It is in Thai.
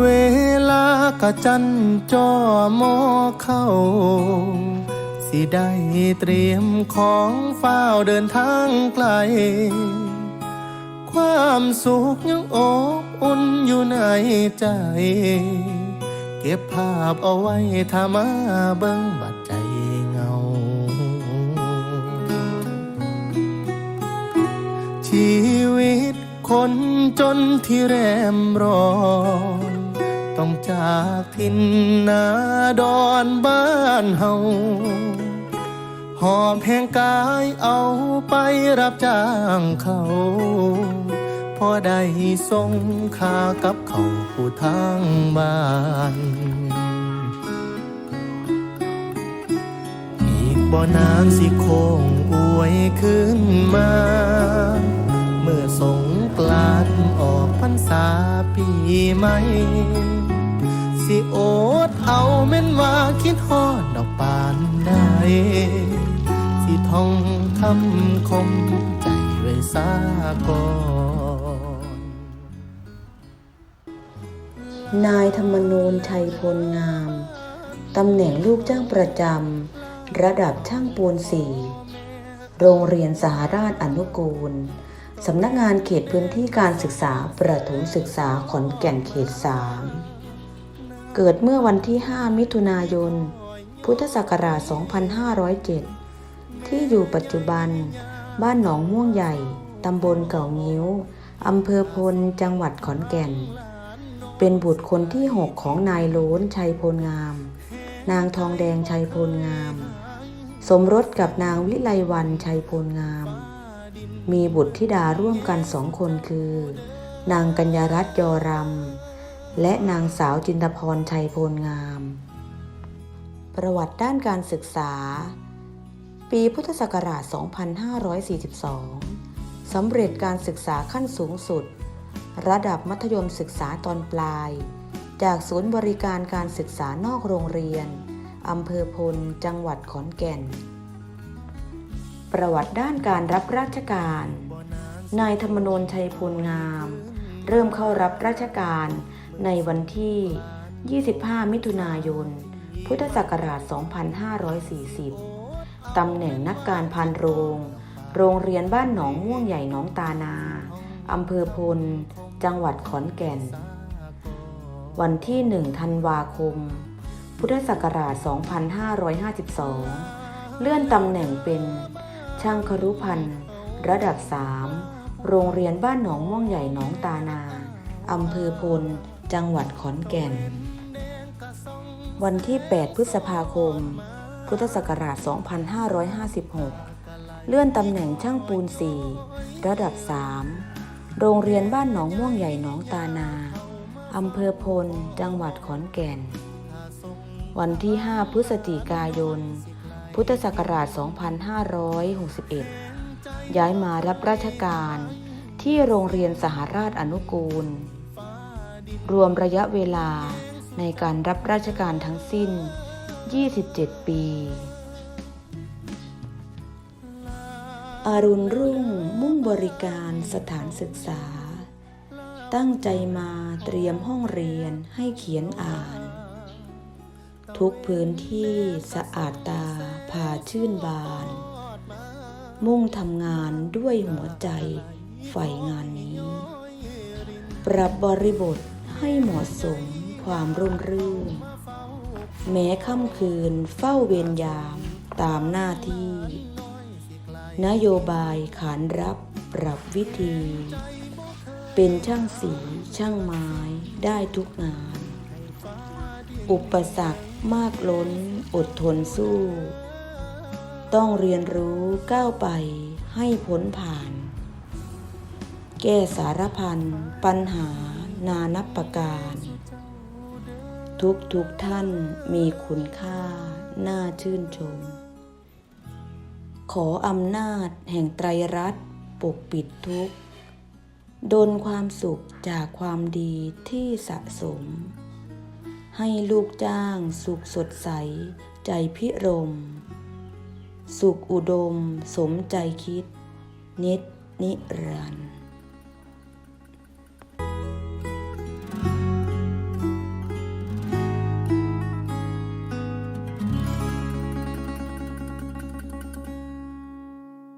เวลากะจันจอมอเข้า สิได้เตรียมของเฝ้าวเดินทางไกล ความสุขยังอบอุ่นอยู่ในใจ เก็บภาพเอาไว้ถ้ามาเบิ่งบัดใจเงา ชีวิตคนจนที่แรมรอนต้อง จากทินนาดอนบ้านเฮาหอบแห่งกายเอาไปรับจ้างเขา พอได้ส่งคากับเขาผู้ทางบ้านอีกบ่นานสิโคงอวยขึ้นมา เมื่อสงกลานต์ออกพรรษาปีใหม่ สิโอดเอาแม่นว่าคิดฮอดดอกปานใดสิท่องคำคมใจไว้ซาก่อนนายธรรมนูญชัยพลงาม ตำแหน่งลูกจ้างประจำ ระดับช่างปูนสี่ โรงเรียนสหราชอนุกูล สำนักงานเขตพื้นที่การศึกษาประถมศึกษาขอนแก่นเขต3 เกิดเมื่อวันที่ 5 มิถุนายน พุทธศักราช 2507 ที่อยู่ปัจจุบัน บ้านหนองม่วงใหญ่ ตำบลเก่างิ้ว อำเภอพล จังหวัดขอนแก่น เป็นบุตรคนที่หกของนายโล้นชัยพลงาม นางทองแดงชัยพลงาม สมรสกับนางวิไลวันชัยพลงาม มีบุตรธิดาร่วมกันสองคนคือ นางกัญญารัตน์ยอรำ และนางสาวจินตพรชัยพลงาม ประวัติด้านการศึกษา ปีพุทธศักราช 2542 สำเร็จการศึกษาขั้นสูงสุด ระดับมัธยมศึกษาตอนปลาย จากศูนย์บริการการศึกษานอกโรงเรียน อำเภอพล จังหวัดขอนแก่น ประวัติด้านการรับราชการ นายธรรมนูญชัยพลงาม เริ่มเข้ารับราชการ ในวันที่ 25 มิถุนายน พุทธศักราช 2540 ตำแหน่งนักการพันโรง โรงเรียนบ้านหนองม่วงใหญ่หนองตานา อำเภอพล จังหวัดขอนแก่น วันที่ 1 ธันวาคม พุทธศักราช 2552 เลื่อนตำแหน่งเป็นช่างครุพันธ์ระดับ 3 โรงเรียนบ้านหนองม่วงใหญ่หนองตานา อำเภอพล จังหวัดขอนแก่น วันที่ 8 พฤษภาคม พุทธศักราช 2556 เลื่อนตำแหน่งช่างปูน 4 ระดับ 3 โรงเรียนบ้านหนองม่วงใหญ่หนองตานาอำเภอพล จังหวัดขอนแก่น วันที่ 5 พฤศจิกายน พุทธศักราช 2561 ย้ายมารับราชการที่โรงเรียนสหราชอนุกูล รวมระยะเวลาในการรับราชการทั้งสิ้น 27 ปี อารุณรุ่งมุ่งบริการสถานศึกษา ตั้งใจมาเตรียมห้องเรียนให้เขียนอ่าน ทุกพื้นที่สะอาดตาพาชื่นบาน มุ่งทำงานด้วยหัวใจใฝ่งานนี้ ปรับบริบท ให้เหมาะสมความร่มรื่น แม้ค่ำคืนเฝ้าเวรยามตามหน้าที่ นโยบายขานรับปรับวิธี เป็นช่างสีช่างไม้ได้ทุกงาน อุปสรรคมากล้นอดทนสู้ ต้องเรียนรู้ก้าวไปให้พ้นผ่าน แก้สารพันปัญหา นานับประการ ทุกทุกท่านมีคุณค่า น่าชื่นชม ขออำนาจแห่งไตรรัตน์ปกปิดทุกข์ดนความสุขจากความดีที่สะสม ให้ลูกจ้างสุขสดใส ใจพิรม สุขอุดมสมใจคิด นิดนิรันดร์